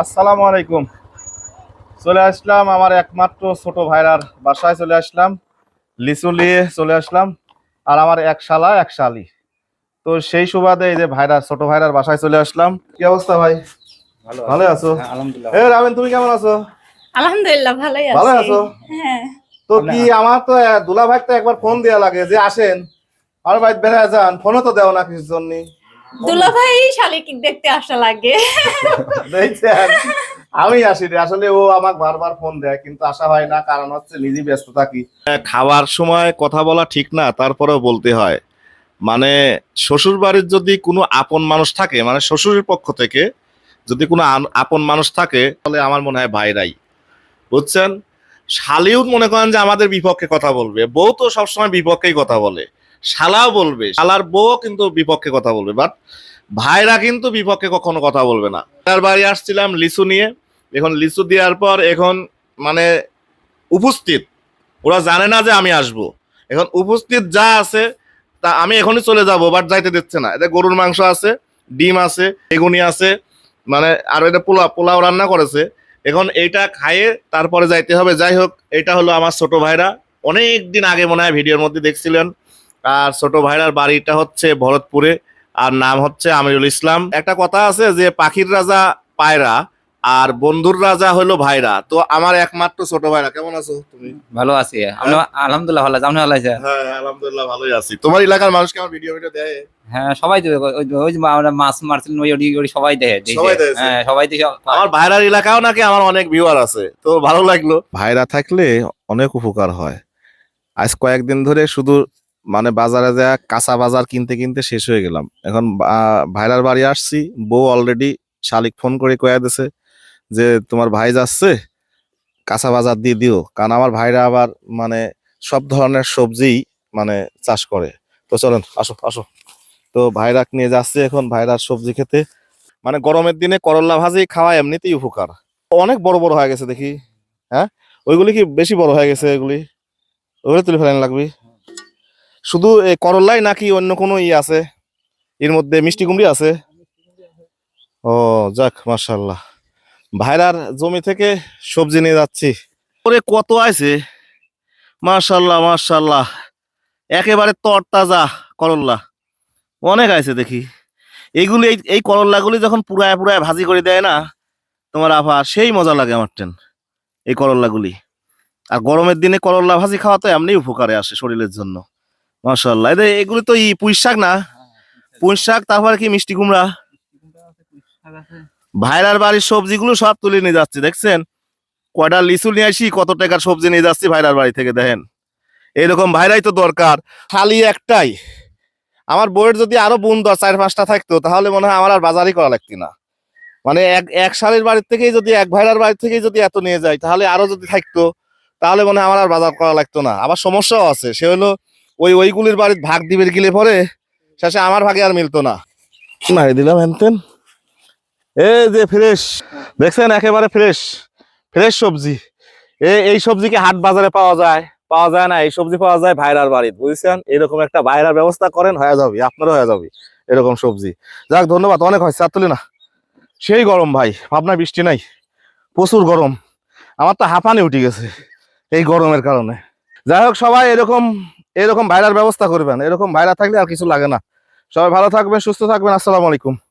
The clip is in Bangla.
আসসালামু আলাইকুম। চলে আসলাম আমার একমাত্র ছোট ভাইরার বাসায় চলে আসলাম। লিচু নিয়ে চলে আসলাম। আর আমার এক শালা এক শালি। তো সেই সুবাদে এই যে ভাইরার ছোট ভাইরার বাসায় চলে আসলাম। কি অবস্থা ভাই? ভালো আছো। হ্যাঁ, আলহামদুলিল্লাহ। এ রাবেন তুমি কেমন আছো? আলহামদুলিল্লাহ ভালোই আছি। ভালো আছো? হ্যাঁ। তো কি আমার তো দুলা ভাই তো একবার ফোন দেওয়া লাগে যে আসেন। আর ভাই বেড়ে যান ফোনও তো দেও না কিছুর জন্য। দুলা ভাই শালিক দেখতে আসা লাগে। আমি আসি আসলে ও আমাকে বারবার ফোন দেয় কিন্তু আসা হয় না। কারণ হচ্ছে নিজে ব্যস্ত থাকি। খাওয়ার সময় কথা বলা ঠিক না তারপরেও বলতে হয়। মানে শ্বশুর বাড়ির যদি কোনো আপন মানুষ থাকে মানে শ্বশুরের পক্ষ থেকে যদি কোনো আপন মানুষ থাকে তাহলে আমার মনে হয় ভাইরাই। বুঝছেন? শালিও মনে করেন যে আমাদের বিপক্ষে কথা বলবে। বউ তো সবসময় বিপক্ষেই কথা বলে। শালাও বলবে, শালার বউ কিন্তু বিপক্ষে কথা বলবে বাট ভাইরা কিন্তু বিপক্ষে কখনো কথা বলবে না। তার বাড়ি আসছিলাম লিচু নিয়ে, এখন লিচু দেওয়ার পর এখন মানে উপস্থিত। ওরা জানে না যে আমি আসব। এখন উপস্থিত যা আছে, তা আমি এখনই চলে যাব বাট যাইতে দিচ্ছে না। এটা গরুর মাংস আছে, ডিম আছে, বেগুনি আছে মানে আর এটা পোলা পোলাও রান্না করেছে। এখন এইটা খাইয়ে তারপরে যাইতে হবে। যাই হোক, এটা হলো আমার ছোট ভাইরা। অনেক দিন আগে মনে হয় ভিডিওর মধ্যে দেখছিলেন আর ছোট ভাইরার বাড়িটা হচ্ছে ভরতপুরে আর নাম হচ্ছে আমিরুল ইসলাম। একটা কথা আছে যে পাখির রাজা পায়রা আর বন্ধুর রাজা হলো ভাইরা। তো আমার একমাত্র ছোট ভাইরা কেমন আছো তুমি? ভালো আছি। আলহামদুলিল্লাহ ভালো আছি আপনি ভালো আছেন? হ্যাঁ আলহামদুলিল্লাহ ভালোই আছি। তোমার এলাকার মানুষ কেমন ভিডিও ভিডিও দেয়? হ্যাঁ সবাই তো ওই যে আমরা মাছ মারছিলেন ওই ওই- সবাই দেখে দেখে। সবাই দেখেছে? হ্যাঁ সবাই দেখে আমার ভাইরার এলাকাও নাকি আমার অনেক ভিউয়ার আছে তো ভালো লাগল। ভাইরা থাকলে অনেক উপকার হয়। আজ কয়েকদিন ধরে শুধু মানে বাজারে যা কাঁচা বাজার কিনতে কিনতে শেষ হয়ে গেলাম। এখন ভাইরার বাড়ি আসছি, বউ অলরেডি শালিক ফোন করে কয়া দিছে যে, তোমার ভাই যাচ্ছে, কাঁচা বাজার দিয়ে দিও। কারণ আমার ভাইরা আবার মানে সব ধরনের সবজি মানে চাষ করে। তো চলেন, আসো আসো। তো ভাইরাক নিয়ে যাচ্ছে এখন, ভাইরার সবজি খেতে। মানে গরমের দিনে করল্লা ভাজি খাওয়া এমনিতেই উপকার। অনেক বড় বড় হয়ে গেছে দেখি হ্যাঁ? ওইগুলি কি বেশি বড় হয়ে গেছে এগুলি? ওগুলো তুলে ফেলেন লাগবে? শুধু এই করল্লাই নাকি অন্য কোনো ই আছে? এর মধ্যে মিষ্টি কুমড়ি আছে? ও, যাক মার্শাল্লাহ ভাইরার জমি থেকে সবজি নিয়ে যাচ্ছি। ওরে, কত আছে মার্শাল্লাহ মার্শাল্লাহ একেবারে তরতাজা করল্লা। অনেক আছে দেখি। এইগুলি এই- করল্লাগুলি যখন পুরায় পুরায় ভাজি করে দেয় না, তোমার আভা, সেই মজা লাগে আমার ট্রেন এই করল্লাগুলি। আর গরমের দিনে করল্লা ভাজি খাওয়া তো এমনি উপকারে আসে শরীরের জন্য। মাশাল্লাহ এদের এগুলি তো ই পুঁই শাক না? পুঁই শাক তারপরে কি মিষ্টি কুমড়া? ভাইরার বাড়ির সবজিগুলো সব তুলে নিয়ে যাচ্ছি দেখছেন? কয়টা লিচু নিয়ে আসি কত টাকার সবজি নিয়ে যাচ্ছি ভাইরার বাড়ি থেকে দেখেন। এরকম ভাইরাই তো দরকার খালি একটাই। আমার বইয়ের যদি আরও বোন দশ চার পাঁচটা থাকতো তাহলে মনে হয় আমার আর বাজারই করা লাগতো না। মানে এক এক সালের বাড়ির থেকেই যদি এক ভাইরার বাড়ি থেকেই যদি এত নিয়ে যায় তাহলে আরও যদি থাকতো তাহলে মনে হয় আমার আর বাজার করা লাগতো না। আবার সমস্যাও আছে সে হলো ওই ওইগুলির বাড়ির ভাগ দিবের গিলে পরে শেষে আমার ভাগে আর মিলতো না। মারি দিলাম হেনতেন এই যে ফ্রেশ, দেখছেন একেবারে ফ্রেশ ফ্রেশ সবজি। এ, এই সবজি কি হাট বাজারে পাওয়া যায় পাওয়া যায় না, এই সবজি পাওয়া যায় ভাইরার বাড়িতে, বুঝছেন? এরকম একটা ভাইরার ব্যবস্থা করেন, হয়ে যাবে, আপনারও হয়ে যাবে, এরকম সবজি। যাক, ধন্যবাদ, অনেক হয় চার তুলি না। সেই গরম ভাই, ভাবনা বৃষ্টি নাই, প্রচুর গরম। আমার তো হাঁপানি উঠে গেছে এই গরমের কারণে। যাই হোক, সবাই এরকম এরকম ভাইরার ব্যবস্থা করবেন। এরকম ভাইরা থাকলে আর কিছু লাগে না। সবাই ভালো থাকবেন, সুস্থ থাকবেন। আসসালামু আলাইকুম।